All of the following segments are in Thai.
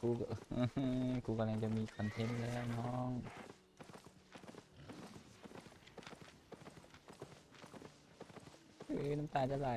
กูกูกำลังจะมีคอนเทนต์แล้วน้อง เอ้ยน้ำตาจะไหล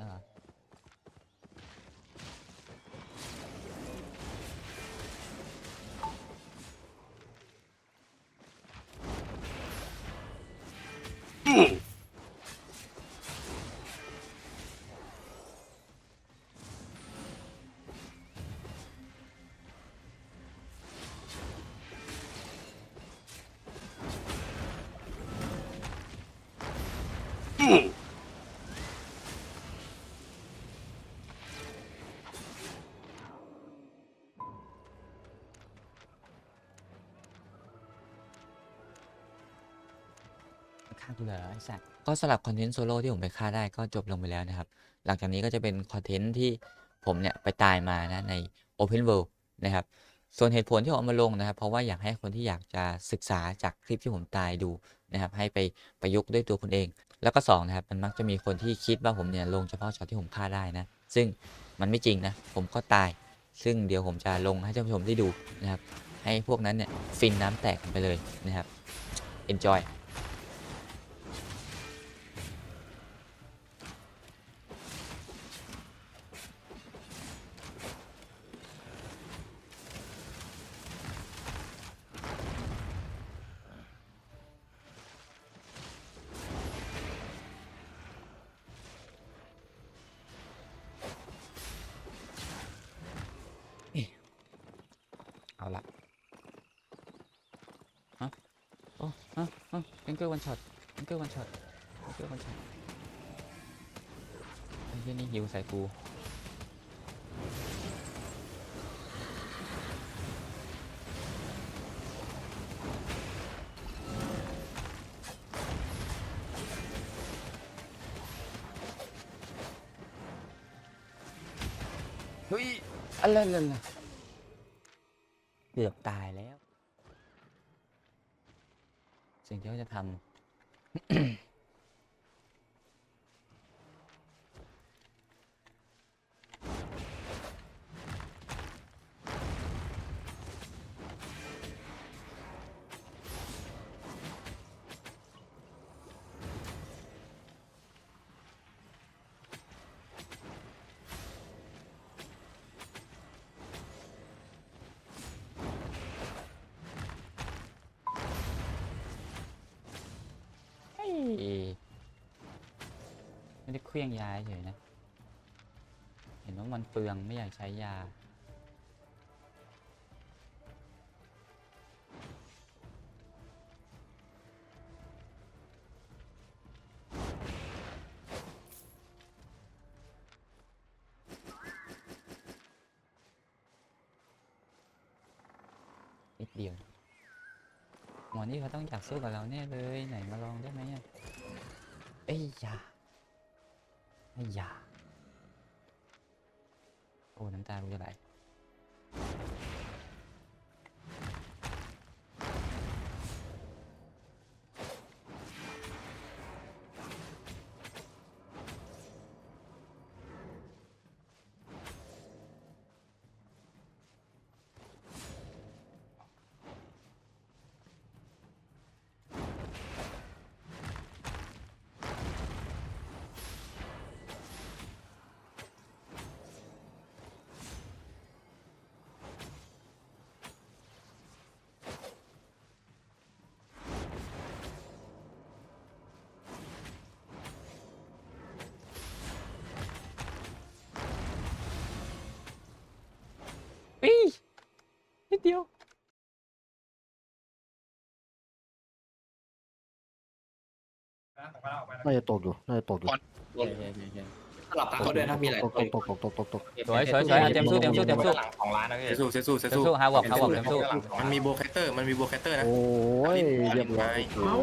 ต ฆ่ากูเหรอไอ้สัตว์ก็สำหรับคอนเทนต์โซโล่ที่ผมไปฆ่าได้ก็จบลงไปแล้วนะครับ หลังจากนี้ก็จะเป็นคอนเทนต์ที่ผมเนี่ยไปตายมานะใน Open World นะครับ ส่วนเหตุผลที่ผมเอามาลงนะครับ เพราะว่าอยากให้คนที่อยากจะศึกษาจากคลิปที่ผมตายดูนะครับ ให้ไปประยุกต์ด้วยตัวคุณเอง แล้วก็สองนะครับมันมักจะมีคนที่คิดว่าผมเนี่ยลงเฉพาะช็อตที่ผมฆ่าได้นะ ซึ่งมันไม่จริงนะ ผมก็ตาย ซึ่งเดี๋ยวผมจะลงให้ท่านผู้ชมได้ดูนะครับ ให้พวกนั้นเนี่ยฟินน้ำแตกกันไปเลยนะครับ enjoy อ้ฮะฮะแองเกิลวันช็อตแองเกิลวันช็อตแองเกิลวันช็อตไอ้เหี้ยนี่ฮิวใส่กูเฮ้ยอะไรล่ะเกือบตายแล้ว สิ่งที่เเคลี้ยงยาเฉยนะ เห็นว่ามันเปลืองไม่อยากใช้ยา นิดเดียวหมอนี่เขาต้องอยากสู้กับเราแน่เลยไหนมาลองได้ไหมอะเอ้ยยา อ้ยาโอ้น้ำต น่าจะตกอยู่น่าจะตกอยู่สลับตาเขาด้วยนะมีหลายตกตัวตกตกตกตกตกสวยสวยสวยอะเต็มสู้เต็มสู้เต็มสู้หลังของร้านนะพี่เซซูเซซูเซเต็มซูสู้ฮาวอกฮาวอกเต็มสู้มันมีโบแคตเตอร์มันมีโบแคตเตอร์นะโอ้ยเรียบร้อยเอ้า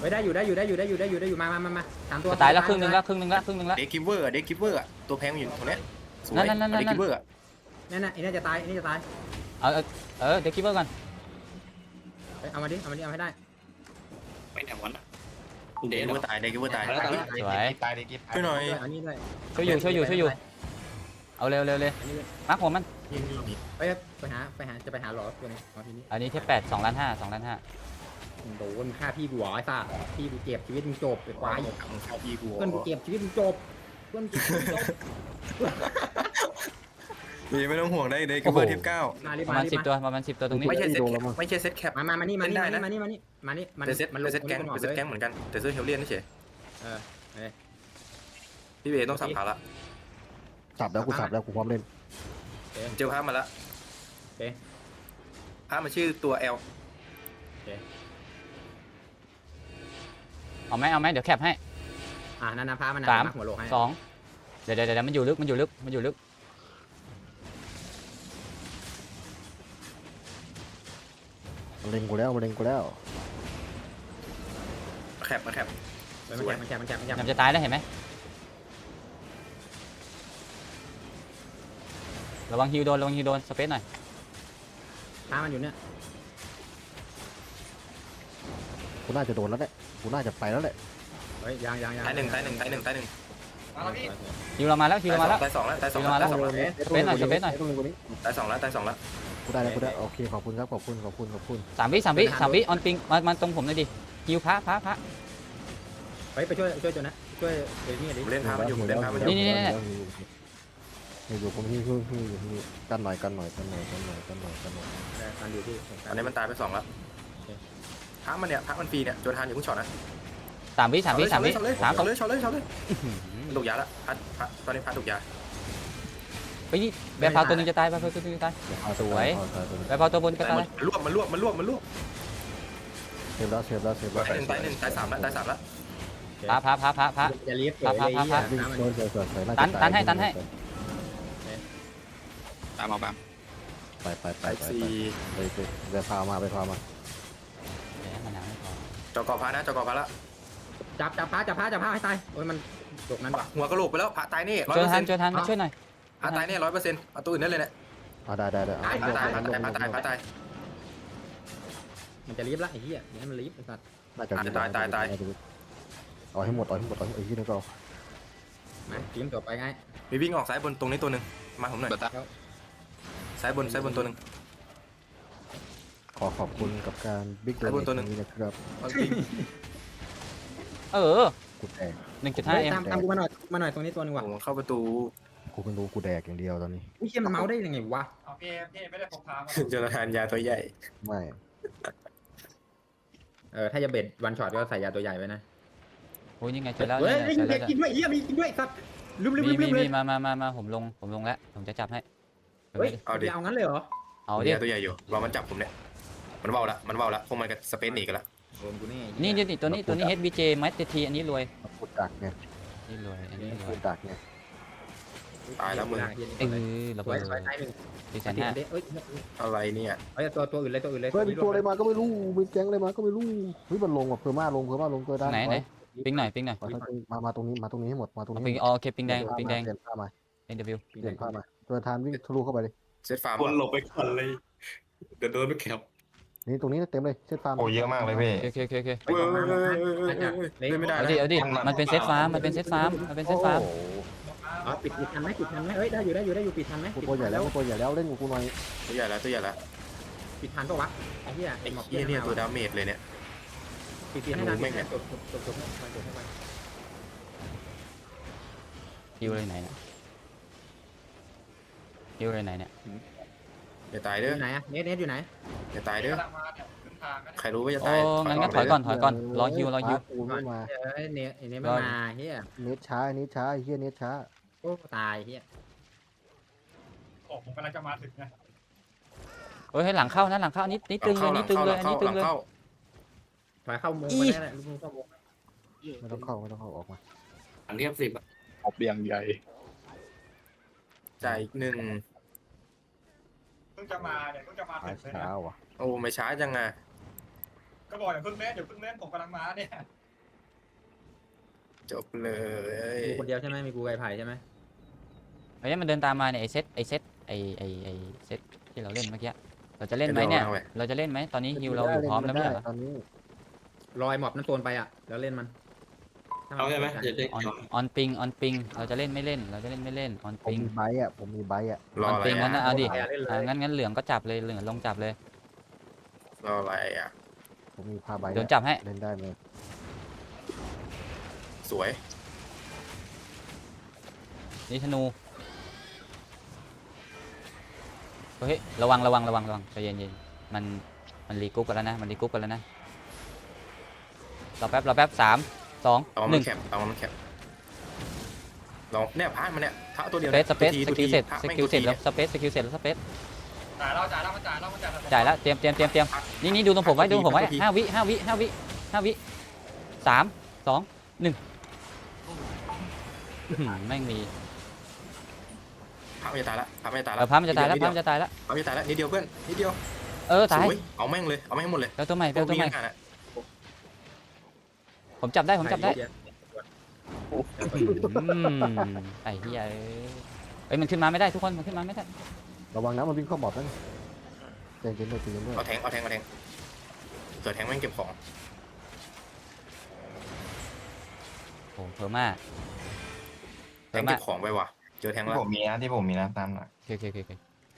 ไม่ได้อยู่ได้อยู่ได้อยู่ได้อยู่ได้อยู่ได้อยู่มามามามาสามตัวจะตายแล้วครึ่งหนึงแล้วครึ่งหนึงแล้วครึ่งหนึงแล้วเด็กกิฟเวอร์เด็กกิฟเวอร์ตัวแพงอยู่ตรงเนี้ยสวยนั่นนั่นนั่นเด็กกิฟเวอร์นั่นน่ะไอ้นี่จะตายไอ้นี่จะตายเอาเอาเออเดี๋ยวคิดว่าก่อนเอ้ยเอามาดิเอามาดิเอาให้ได้ไม่ไหนวัน เด็กกิฟเวอร์ตายเด็กกิฟเวอร์ตายสวยตายดีกิฟช่วยหน่อยด้วยอันนี้ด้วยช่วยอยู่ช่วยอยู่ช่วยอยู่เอาเร็วเร็วเลยอันนี้ด้วยมาร์คหัวมันไปไปหาไปหาจะไปหาหลอตัวนี้เอาทีนี้อันนี้เทปแปดสองล้านห้าสองล้านห้าโดนฆ่าพี่กูเหรอไอ้ซ่าพี่กูเจ็บชีวิตมึงจบไปควายข้าพี่กูเพื่อนกูเจ็บชีวิตมึงจบเพื่อนกูเจ็บชีวิต มึงจบนี่ไม่ต้องห่วงได้เด็กกิฟเวอร์ทิปเก้ามาดิประมามาณดิสิบมาตัวประมาณสิบตัวตรงนี้ไม่ใช่เซตไม่ใช่เซตแคป มามามานี่มานี่เล่มานได้นี่นะมานี่มานี่มานี่มันเป็นเซตมันเป็นเซตแก๊งลเป็นเซตแก๊งเหมือนกันแต่เซตเฮลเลียนนี่เฉยเออเออพี่เบย์ต้องสับขาละสับแล้วกูสับแล้วกูพร้อมเล่นเจอภาพมาละภาพมันชื่อตัว L เอาไหมเอาไหมเดี๋ยวแคปให้อ่านันนาพามันสามหัวโลกให้สองเดี๋ยวเดี๋ยวเดี๋ยวมันอยู่ลึกมันอยู่ลึกมันอยู่ลึก มันเล็งกูแล้วมันเล็งกูแล้วแคปมาแคปมันแคบมันแคบมันแคบมันแคบมันจะตายแล้วเห็นไหมระวังฮิวโดนระวังฮิวโดนสเปซหน่อยพามันอยู่เนี่ยกูน่าจะโดนแล้วแหละกูน่าจะไปแล้วแหละเฮ้ยยังยังยังตายหนึ่งตายหนึ่งตายหนึ่งตายหนึ่งฮิวเรามาแล้วฮิวเรามาแล้วตายสองแล้วตายสองฮิวแล้วมาแล้ตาวยสองแล้วสเปซหน่อยสเปซหน่อยต้องเล็งกูนี้ตายสองแล้วตายสองแล้ว กูได้แล้วกูได้โอเคขอบคุณครับขอบคุณขอบคุณขอบคุณสามวิสามวิสามวิออนปิงมามาตรงผมหน่อยดิฮิวพระพระพระเฮ้ยไปช่วยช่วยตัวนะช่วยเดี๋ยวนี่ดิผมเล่นภาพมันอยู่ผมเล่นภาพมันอนี่ยู่นี่นี่นี่อยู่ผมที่ที่ที่อยู่ที่กันหน่อยกันหน่อยกันหน่อยกันหน่อยกันหน่อยกันหน่อยเออการอยู่ที่อันนี้มันตายไปสองแล้วพักมันเนี่ยพักมันฟรีเนี่ยโจนทานอยู่พุ่งช็อตนะสามวิสามวิสามวิช็อตเลยสามช็สอองตเลยช็อตเลยช็อตเลยมันถูกยาละพัดพัดตอนนี้พัดถูกยา ไปนี่แบร์พาวตัวหนึงจะตายแบร์พาวตัวหนึงจะตาย สวย แบร์พาวตัวบนก็ตายมันรวบมันรวบมันรวบมันรวบเซฟแล้วเซฟแล้วเซฟแล้วตายหนึ่งตายหนึ่งตายสามแล้วตายสามแล้วพระพระพระพระพระอย่าเลียบพาพาพาพาวิ่งโดนเสือเสือเสือตันตันให้ตันให้ ตามเอาแบบไปไปไปตายไปสี่ไปไปไปพามาไปพามาเดี๋ยวมันหนาวไม่พอจอกอพานะจอกอพาละจับจับพาจับพาจับพาให้ตายโอ้ยมันตกนั้นว่ะหัวกระโหลกไปแล้วพาตายนี่ร้อยเจเปออร์ทัเซ็นนต์เจอทันมาช่วยหน่อย พาตายนี่ร้อยเปอร์เซ็นต์เอาตัวอื่นได้เลยเนี่ยอ่าได้ได้ได้พาตายพาตายพาตายพาตาย มันจะรีบละไอ้เหี้ยเดี๋ยวให้มันรีบไอ้สัตว์น่าจะเอาให้หมดเอาให้หมดเอาให้ไอ้ที่นึงก็มาทีมจบไปไงมีวิ่งออกซ้ายบนตรงนี้ตัวหนึ่งมาผมหน่อยเบต้าซ้ายบนซ้ายบนตัวหนึ่ง ขอขอบคุณกับการบิ๊กไอ้บนตัวหนึ่ง นี้นะครับเอาวิ่งเออกูแดกหนึ่งจุดห้าเฮ้ยเอ็มตามตามกูมาหน่อยมาหน่อยตรงนี้ตัวนึงว่ะผมเข้าประตู กูเพิ่งรู้กูแดกอย่างเดียวตอนนี้อุ้ยเหี้ยมันเมาได้ยังไงวะ เอาพี่พี่ไม่ได้พกพามาโจนาธานยาตัวใหญ่ ไม่ เออถ้าจะเบ็ดวันช็อตก็ใส่ยาตัวใหญ่ไว้นะโอ้ยยังไงเจอแล้วเฮ้ยเนี่ยไอ้เจอเด็แล้วกกินด้วยเหี้ยมีกินด้วยสัตว์ลืมลืมมีลืมมีลืมเลมียมามามามาผมลงผมลงแล้วผมจะจับให้เฮ้ยเอางั้นเลยเหรอเอาดิยาตัวใหญ่อยู่รอมันจับผมเนี่ยมันเบาละมันเบาละพวกมันกับสเปนหนีกันละโดนกูแน่นี่นี่ตัวนี้ตัวนี้ HBJ มัตทีอันนี้รวย กูดักไงนี่รวยอันนี้รวกูยดักไง ตายแล้วมึง เออระสเบิวยดสวยตายหนึ่งสี่แสอันนนี้ห้าอันนี้เอ้ยอะไรเนี่ยเฮ้ยตัวตัวอื่นเลยตัวอื่นเลยเฮ้ยมีตัวอะไรมาก็ไม่รู้มีแก๊งอะไรมาก็ไม่รู้เฮ้ยมันลงว่ะเพิ่มมาลงเพิ่มมาลงตัวด้านไหนไหนปิงหน่อยปิงหน่อยมาตรงนี้มามาตรงนี้มาตรงนี้ให้หมดมาตรงเอานี้ปิงอ๋อโอเคปิงแดง เปลี่ปิยงนแดงผ้ามา NW เปลี่ยนผ้ามาตัวทานวิ่งทะลุเข้าไปเลยเซตฟาร์มคนหลบไปก่อนเลย เดี๋ยวโดนไปแคปนี่ตรงนี้เต็มเลยเซตฟาร์มโอ้เยอะมากเลยพี่ โอเคโอเคโอเคเว้ยเว้ยเว้ยเว้ยเว้ยเว้ยเล่นไม่ได้เอานะดิเอาดิมันเป็นเซตฟาร์มมันเป็นเซตฟาร์มมันเป็นเซตฟาร์มโอ้โห อ๋อปิดปิดทันไหมปิดทันไหมเอ้ยได้อยู่ได้อยู่ได้อยู่ปิดทันไหมกูตัวใหญ่แล้วกูตัวใหญ่แล้วเล่นกับกูหน่อยตัวใหญ่แล้วตัวใหญ่แล้วปิดทันปะวะไอ้เหี้ยไอ้หมอกเหี้ยเนี่ยตัวดาเมจเลยเนี่ย ปิดปิดให้นานรู้ไหมเนี่ย จบจบจบจบให้มันจบให้มันฮิวเลยไหนเนี่ยฮิวเลยไหนเนี่ยอย่าตายอเด้อยู่ไหนอะเนทเนทอยู่ไหนอย่าตายเด้อกำลังมาเนี่ยขึ้นทางกันใครรู้ว่าจะโอ้ตายงั้นงั้นถอยเลก่อนถอยก่อนรอฮิวรอฮิว กูไม่มาเอ้ยเนทเนทไม่มาเฮียเน็ตช้าเน็ตช้าไอ้เฮียเน็ตช้า โอ้ตายเฮียโอ้ผมกำลังจะมาถึงไงเฮ้ยให้หลังเข้านะหลังเข้านิดนิดตึงเลยนิดตึงเลยอันนี้ตึงเลยเข้าถอยเข้ามุมอีไปได้แหละลูกมุมเข้ามุมไม่ต้องเข้าไม่ต้องเข้าออกมาอันเทียบสิบอบอย่างใหญ่จ่ายอีกหนึ่งเพิ่งจะมาเนี่ยเพิ่งจะมาช้าถึงเลยช้านะว่ะโอ้ไม่ช้าจังอะก็บอกอย่าเพิ่งเล่นอย่าเพิ่งเล่นผมกำลังมาเนี่ยจบเลยมีคนเดียวใช่ไหมมีกูไก่ไผ่ใช่ไหม เฮ้ยมันเดินตามมาเนี่ยไอเซตไอเซตไอไอไอเซตที่เราเล่นเมื่อกี้เราจะเล่นไหมเนี่ย เราจะเล่นไหมตอนนี้ฮิวเราอยู่พร้อมแล้วไม่ใช่เหรอตอนนี้ลอยหมอบนั่นโซนไปอะแล้วเล่นมันเอาใช่ไหมเดี๋ยวจะออนออนปิงออนปิงเราจะเล่นไม่เล่น เราจะเล่นไม่เล่นออนผมปิงมีใบอะผมมีใบอะรอออนอะไรปิงงั้นอะนะเอาดิเล่นเลอ่ายงั้นงั้นเหลืองก็จับเลยเหลืองลงจับเลยรออะไรอะผมมีผ้าใบเดี๋ยวจับให้เล่นได้ไหมสวยนี่ธนู เฮ้ยระวังระวังระวังระวังใจเย็นเย็นมันมันรีกรุ๊ปกันแล้วนะมันรีกรุ๊ปกันแล้วนะรอแป๊บรอแป๊บสามสองเอาหมันึ่นงแคปเอามันแคปลองเนี่ยพาดมันเนี่ยพาดตัวเดียวสเปซสเปซสกิลเสร็จพาดสแม่งกิลเสร็จตัวแล้วทีสเปซสกิลเสร็จแล้วสเปซจ่ายเราจ่ายเรามันจ่ายเรามันจ่ายเราจ่ายแล้วเตรียมเตรียมเตรียมเตรียมนี่นี่ดูตรงผมไว้ดูตรงผมไว้ห้าวิห้าวิห้าวิห้าวิสามสองหนึ่งอื้อหือแม่งมี พาดมันจะตายละพาดมันจะตายเอละอพัมมันจะตายแล้วพัมมันจะตายแล้วพาดมันจะตายละนิดเดียวเพื่อนนิดเดียวเออตายสวยเอาแม่งเลยเอาแม่งหมดเลยเปลวตัวใหม่เปลวตัวใหม่พกนี้กันอะผมจับได้ผมจับได้เหี้ยอืมไอ้เหี้ยเอ้ยเอ้ยมันขึ้นมาไม่ได้ทุกคนมันขึ้นมาไม่ได้ระวังนะมันวิ่งเข้าหมอบนั่นใจเย็นด้วยใจเย็นด้วยเอาแทงเอาแทงเอาแทงเกิดแทงแม่งเก็บของโอ้เพอร์มาแทงเก็บของไปว่ะ เจอแทงที่แล้วผมมีนะที่ผมมีนะตามหน่อยโอเคโอเคโอเค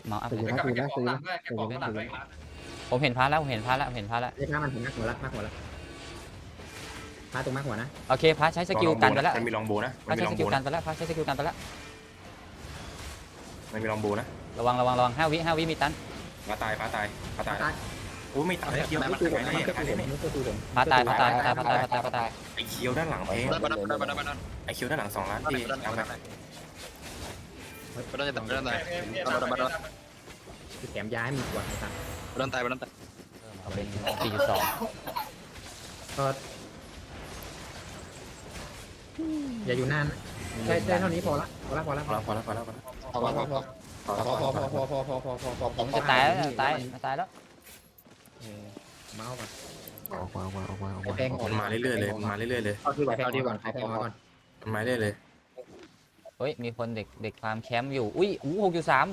เมาอัพใจเลยเย็นกลันะบใจไปเย็นเก็นะบใจของเย็หลันงด้วยเก็บของหลังด้วยอีกร้านผมเห็นพระแล้วผมเห็นพระแล้วผมเห็นพระแล้วไอ้พามันถึงนักหัวละนักหัวละพาตรงนักหัวนะโอเคพระใช้สกิลกันไปแล้วมันมีลองโบนะพมัระนมีใช้ลอสงกิโบลกันะนไปแล้วพระใช้สกิลกันไปแล้ว มันมีลองโบนะระวังระวังระวังห้าวิห้าวิมีตัน ฟ้าตายฟ้าตายฟ้าตายตายโอ้ไม่ตายเคียวไม่ไม่คือตายผมไม่ไม่คือตายผมไม่ไม่คือผมพระตายพระตายพระตายพระตายพระตายพระตายไอเคียวด้านหลังเพงไปไปไปไปไปไอเคียวด้านหลังสองล้านที่เอาไปไปได้แต่ไปได้แต่เอ๊ะเอ๊ะไปได้ไปได้คือแถมยาให้มึงกวดไอ้สัสไปได้ ตายไปได้แต่เอาเป็นสี่จุดสองก็อย่าอยู่นานนะได้ได้เท่านี้พอละพอละพอละพอแล้วพอแล้วพอแล้วพอแล้วพอพอพอพอพอพอพอพอพอพอพอพอผมจะตายแล้วตายตายแล้วเมาส์ก่อนออกมาออกมาออกมาออกมาแป้งออกมันมาเรื่อยๆเลยมันมาเรื่อยๆเลยเอาที่แป้งก่อนเอาแป้งก่อนมันมาเรื่อยๆเลย เฮ้ย มีคนเด็กเด็กฟาร์มแคมป์อยู่ อุ้ยอู้หกจุดสาม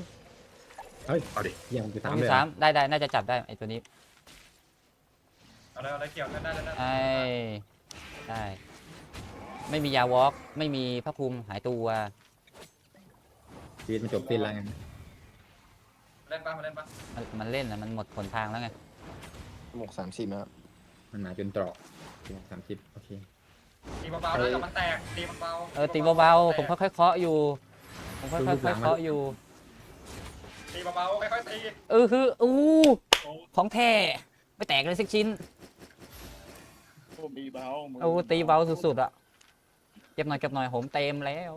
เอาดิเยี่ยมอยู่หสากมจุเลดยสามได้ได้น่าจะจับได้ไอตัวนี้เอาเลยเอาเลยเกี่ยวกันได้ได้ได้ไอ้ได้ ไม่มียาวอล์กไม่มีพระภูมิหายตัว ชีวิตมันจบสิ้นแล้วไงเล่นป่ะมาเล่นป่ะมันมันเล่นนะมันหมดผลทางแล้วไงหมวกสามสิบนะครับมันมาจนตรอกสามสิบโอเค ตีเบาๆแล้วเดี๋ยวมันแตกตีเบาๆเออตีเบาๆผมค่อยๆเคาะอยู่ ผมค่อยๆเคาะอยู่ตีเบาๆค่อยๆตีเออคืออู้โอ้ของแท้ไม่แตกเลยสักชิ้นมีเบาโอ้ตีเบาสุดๆอะเก็บหน่อยเก็บหน่อยผมเต็มแล้ว